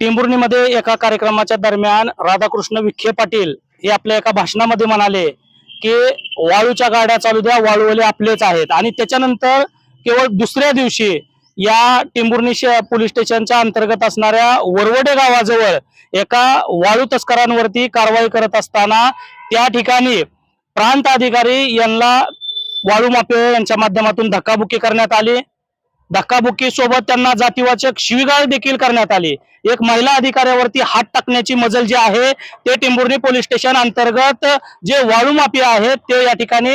टेंभुर्णीमध्ये एका कार्यक्रमाच्या दरम्यान राधाकृष्ण विखे पाटील हे आपल्या एका भाषणामध्ये म्हणाले की वाळूच्या गाड्या चालू द्या वाळूवाले आपलेच आहेत. आणि त्याच्यानंतर केवळ दुसऱ्या दिवशी या टेंभुर्णी पोलीस स्टेशनच्या अंतर्गत असणाऱ्या वरवडे गावाजवळ एका वाळू तस्करांवरती कारवाई करत असताना त्या ठिकाणी प्रांत अधिकारी यांना वाळू माफिया यांच्या माध्यमातून धक्काबुक्की करण्यात आली. धक्काबुक्की सोबत त्यांना जातीवाचक शिवीगाळ देखील करण्यात आली. एक महिला अधिकाऱ्यावरती हात टाकण्याची मजल जी आहे ते टेंभुर्णी पोलीस स्टेशन अंतर्गत जे वाळू माफिया आहेत ते या ठिकाणी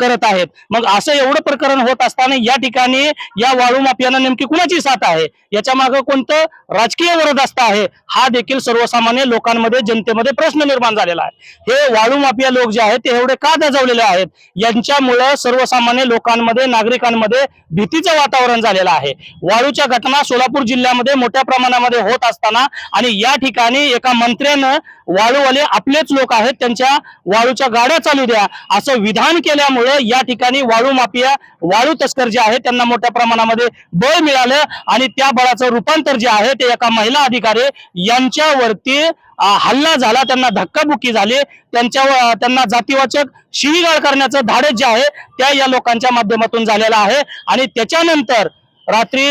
करत आहेत. मग असं एवढं प्रकरण होत असताना या ठिकाणी या वाळू माफियांना नेमकी कुणाची साथ आहे? याच्या मागे कोणतं राजकीय वरदस्त आहे? हा देखील सर्वसामान्य लोकांमध्ये जनतेमध्ये प्रश्न निर्माण झालेला आहे. हे वाळू माफिया लोक जे आहेत ते एवढे का दजवलेले आहेत? यांच्यामुळं सर्वसामान्य लोकांमध्ये नागरिकांमध्ये भीतीचं वातावरण झालेलं आहे. वाळूच्या घटना सोलापूर जिल्ह्यामध्ये मोठ्या प्रमाणामध्ये होत असताना आणि या ठिकाणी एका मंत्र्यानं वाळूवाले आपलेच लोक आहेत त्यांच्या वाळूच्या गाड्या चालू द्या असं विधान केल्या त्यामुळे या ठिकाणी वाळू माफिया वाळू तस्कर जे आहे त्यांना मोठ्या प्रमाणामध्ये बळ मिळालं आणि त्या बळाचं रूपांतर जे आहे ते एका महिला अधिकारी यांच्यावरती हल्ला झाला त्यांना धक्काबुक्की झाली. त्यांच्या त्यांना जातीवाचक शिवीगाळ करण्याचं धाडस जे आहे त्या या लोकांच्या माध्यमातून झालेलं आहे. आणि त्याच्यानंतर रात्री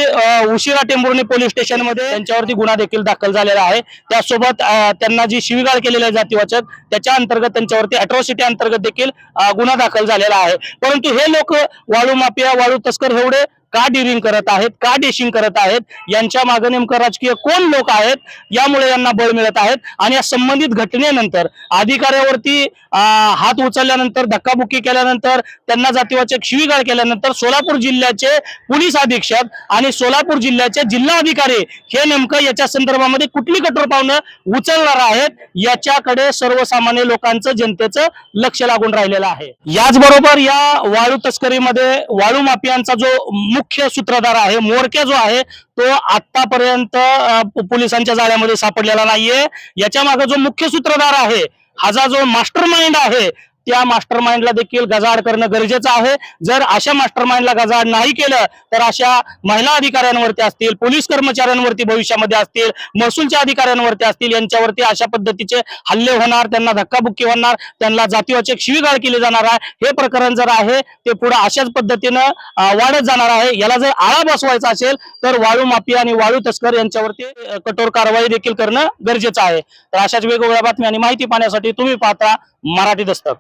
उशिरा टेंभुर्णी पोलीस स्टेशनमध्ये त्यांच्यावरती गुन्हा देखील दाखल झालेला आहे. त्यासोबत त्यांना जी शिवीगाळ केलेली आहे जातीवाचक त्याच्या अंतर्गत त्यांच्यावरती अट्रॉसिटी अंतर्गत देखील गुन्हा दाखल झालेला आहे. परंतु हे लोक वाळू माफिया वाळू तस्कर एवढे का डिरिंग करत आहेत का डेशिंग करत आहेत यांच्या मागे नेमकं राजकीय कोण लोक आहेत यामुळे यांना बळ मिळत आहेत आणि या संबंधित घटनेनंतर अधिकाऱ्यावरती हात उचलल्यानंतर धक्काबुक्की केल्यानंतर त्यांना जातीवाचक शिवीगाळ केल्यानंतर सोलापूर जिल्ह्याचे पोलीस अधीक्षक आणि सोलापूर जिल्ह्याचे जिल्हाधिकारी हे नेमकं याच्या संदर्भामध्ये कुठली कठोर पावलं उचलणार आहेत याच्याकडे सर्वसामान्य लोकांचं जनतेचं लक्ष लागून राहिलेलं आहे. याचबरोबर या वाळू तस्करीमध्ये वाळू माफियांचा जो मुख्य सूत्रधार आहे. मोरक्या जो आहे तो आतापर्यंत पोलिसांच्या जाळ्यामध्ये सापडलेला नाहीये. याच्या मागे जो मुख्य सूत्रधार आहे हा जो मास्टर माइंड आहे त्या मास्टर माइंडला देखील गजाड करणं गरजेचं आहे. जर अशा मास्टर माइंडला गजाड नाही केलं तर अशा महिला अधिकाऱ्यांवरती असतील पोलीस कर्मचाऱ्यांवरती भविष्यामध्ये असतील महसूलच्या अधिकाऱ्यांवरती असतील यांच्यावरती अशा पद्धतीचे हल्ले होणार त्यांना धक्काबुक्की होणार त्यांना जातीवाचक शिवीगाळ केली जाणार आहे. हे प्रकरण जर आहे ते पुढे अशाच पद्धतीनं वाढत जाणार आहे. याला जर आळा बसवायचा असेल तर वाळू माफिया आणि वाळू तस्कर यांच्यावरती कठोर कारवाई देखील करणं गरजेचं आहे. तर अशाच वेगवेगळ्या बातम्या आणि माहिती पाहण्यासाठी तुम्ही पाहता मराठी दस्तक.